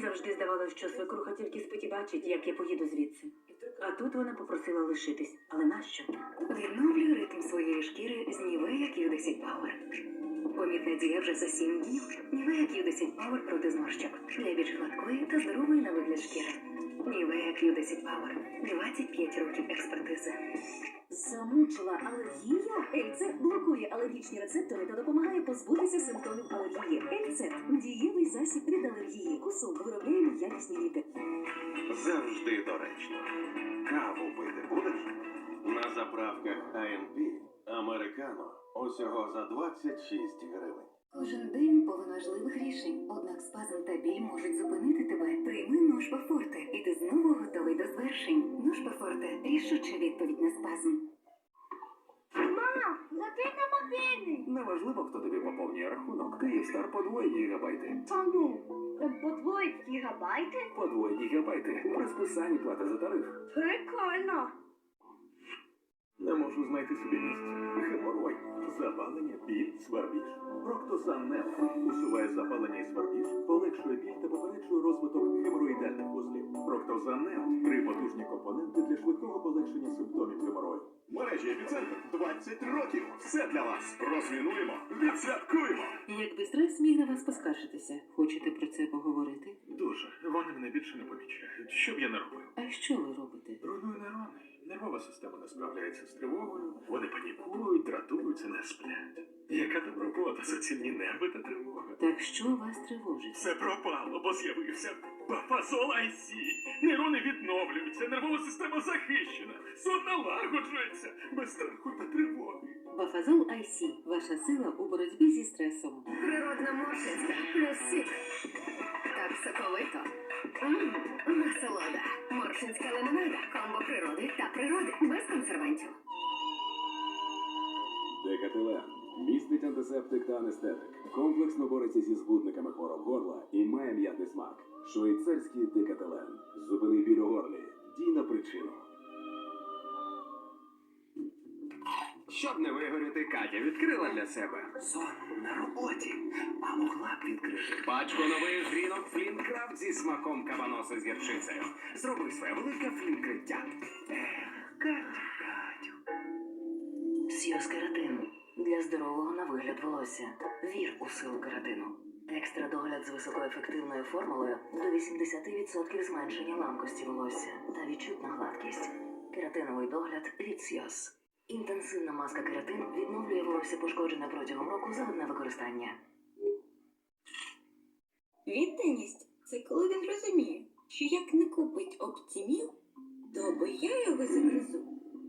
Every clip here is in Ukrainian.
завжди здавалося, що свекруха тільки спить і бачить, як я поїду звідси. А тут вона попросила лишитись. Але нащо? Відновлюю ритм своєї шкіри з Нівея Q10 Power. Помітна дія вже за 7 днів. Нівея Q10 Power проти зморщок. Для більш гладкої та здорової на вигляд шкіри. Нівея Q10 Power. 25 років експертизи. Замучила алергія? Ельцет блокує алергічні рецептори та допомагає позбутися симптомів алергії. Ельцет дієвий засіб від алергії. Кусок виробляємо якісні ліки. Завжди доречно. Каву пити будеш? На заправках АМП Американо усього за 26 гривень. Кожен день повен важливих рішень, однак спазм та біль можуть зупинити тебе. Прийми Ношпа Форте, і ти знову готовий до звершень. Ношпа Форте – рішуча відповідь на спазм. Мам, на мобільний. Неважливо, хто тобі поповнює рахунок. Київстар подвоєні гігабайти. Та ну, подвоїть гігабайти? Подвоєні гігабайти. При списанні плати за тариф. Прикольно. Не можу знайти собі місць. Геморой. Запалення, біль, свербіж. Проктозан Нел усуває Проктозан Нел – три потужні компоненти для швидкого полегшення симптомів геморою. Мережі епіцентр 20 років. Все для вас. Розмінуємо, відсвяткуємо. Якби стрес міг на вас поскаржитися. Хочете про це поговорити? Дуже. Вони мене більше не помічають. Що б я не робив? А що ви робите? Руйную нейрони. Нервова система не справляється з тривогою. Вони панікують, дратуються, не сплять. Яка там робота за цінні нерви та тривога? Так що вас тривожить? Все пропало, бо з'явився бафазол IC. Нейрони відновлюються, нервова система захищена, сон налагоджується без страху та тривоги. Бафазол IC – ваша сила у боротьбі зі стресом. Природна моршинська плюс сік. Так соковито. Мм, насолода. Моршинська лимонада. Комбо природи та природи. Без консервантів. Декателен містить антисептик та анестетик. Комплексно бореться зі збудниками хвороб горла і має м'ятний смак. Швейцарський декателен. Зупини біль у горлі. Дій на причину. Щоб не вигоріти, Катя відкрила для себе. Сон на роботі, а могла б відкрити. Пачку нових грінок Флінкрафт зі смаком кабаноса з гірчицею. Зроби своє велике флінкриття. Ех, Катю, Катю. Сіос кератин для здорового на вигляд волосся. Вір у силу кератину. Екстра догляд з високоефективною формулою до 80% зменшення ламкості волосся та відчутна гладкість. Кератиновий догляд від Сіос. Інтенсивна маска кератин відновлює волосся пошкоджене протягом року за одне використання. Відданість це коли він розуміє, що як не купить оптіміл, то або я його загризу,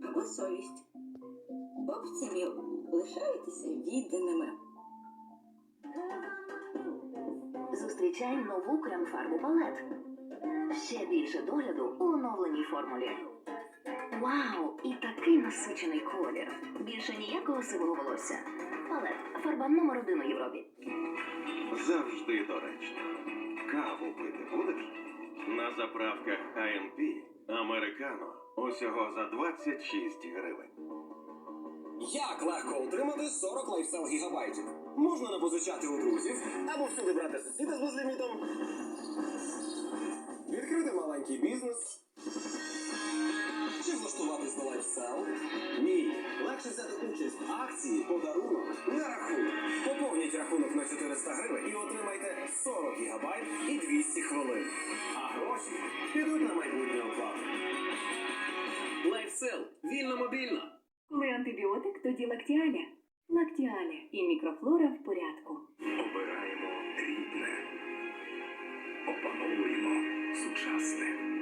або совість. Оптіміл лишайтеся відданими. Зустрічай нову крем-фарбу палет. Ще більше догляду у оновленій формулі. Вау! І такий насичений колір. Більше ніякого сивого волосся. Палет фарба номер один у Європі. Завжди доречно. Каву пити будеш? На заправках АМП Американо усього за 26 гривень. Як легко отримати 40 лайфстайл гігабайтів? Можна не позичати у друзів або всюди брати сусіда з безлімітом. Відкрити маленький бізнес. Влаштуватись на лайфстайл? Ні. Легше взяти участь в акції подарунок на рахунок. Поповніть рахунок на 400 гривень і отримайте 40 гігабайт і 200 хвилин. А гроші підуть на майбутнє оплату. Лайфсел. Вільно мобільно. Коли антибіотик, тоді лактіаля. Лактіаля і мікрофлора в порядку. Обираємо рідне. Опановуємо сучасне.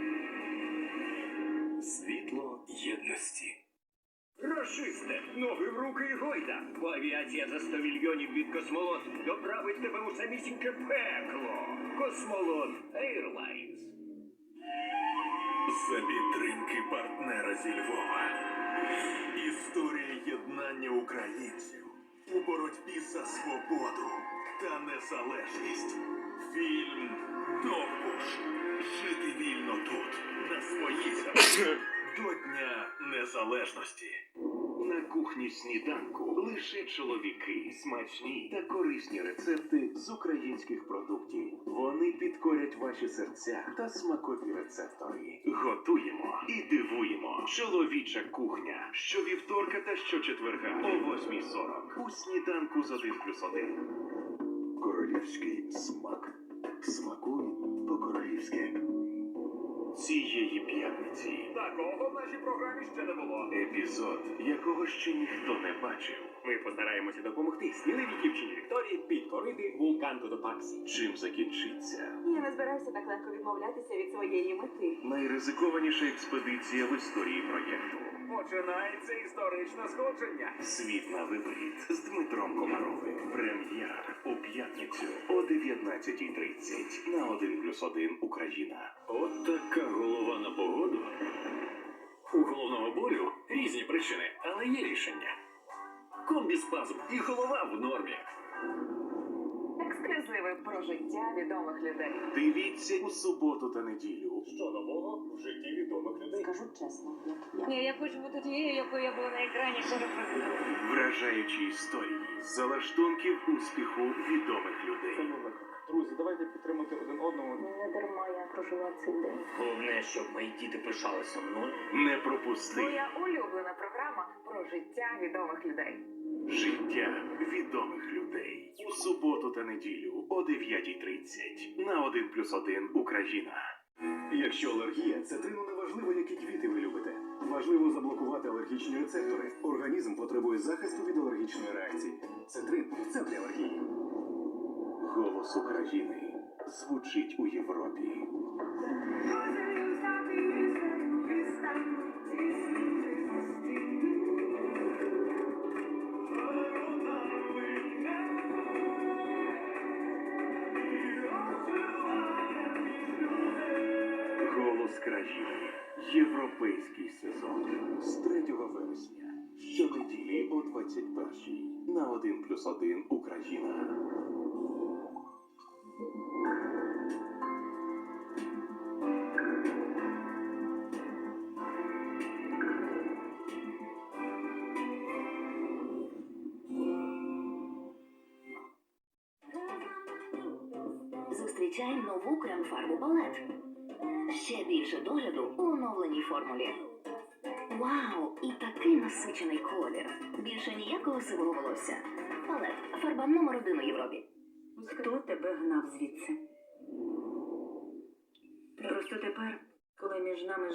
Світло єдності. Рашисте, ноги в руки і гойда, бо авіація за 100 мільйонів від космолот доправить тебе у самісіньке пекло. Космолот Airlines. За підтримки партнера зі Львова. Історія єднання українців у боротьбі за свободу та незалежність. Фільм Довбуш. Жити вільно тут, на своїй землі. До Дня Незалежності. На кухні сніданку лише чоловіки, смачні та корисні рецепти з українських продуктів. Вони підкорять ваші серця та смакові рецептори. Готуємо і дивуємо. Чоловіча кухня. Щовівторка та щочетверга о 8.40. У сніданку з 1 плюс 1. Королівський смак. Смакуй по-королівськи. Цієї п'ятниці Такого в нашій програмі ще не було. епізод, якого ще ніхто не бачив. Ми постараємося допомогти сміливій дівчині Вікторії підкорити вулкан Котопаксі. Чим закінчиться Я не збираюся так легко відмовлятися від своєї мети. найризикованіша експедиція в історії проєкту. Починається історичне сходження. Світ на виворіт з Дмитром Комаровим. Прем'єра у п'ятницю о 19.30 на 1 плюс 1 Україна. От така голова на погоду. У головного болю різні причини, але є рішення. Комбіспазм і голова в нормі. Про життя відомих людей. Дивіться у суботу та неділю. Що нового в житті відомих людей? Скажу чесно, Ні, я хочу бути тією, якою я була на екрані перед Вражаючі історії з залаштунків успіху відомих людей. Друзі, давайте підтримати один одного. Не дарма я прожила цей день. Головне, щоб мої діти пишалися мною. Не пропусти Моя улюблена програма про життя відомих людей. Життя відомих людей у суботу та неділю о 9.30 на 1 плюс 1 Україна. Якщо алергія, цитрину не важливо, які квіти ви любите. Важливо заблокувати алергічні рецептори. Організм потребує захисту від алергічної реакції. Цитрин це для алергії. Голос України звучить у Європі. Європейський сезон з 3 вересня. Щонеділі о 21 на 1 плюс 1 Україна. Зустрічай нову крем-фарбу балет. Ще більше догляду у оновленій формулі. Вау! І такий насичений колір. Більше ніякого сивого волосся. Палет фарба номер один у Європі. Хто тебе гнав звідси? Просто тепер, коли між нами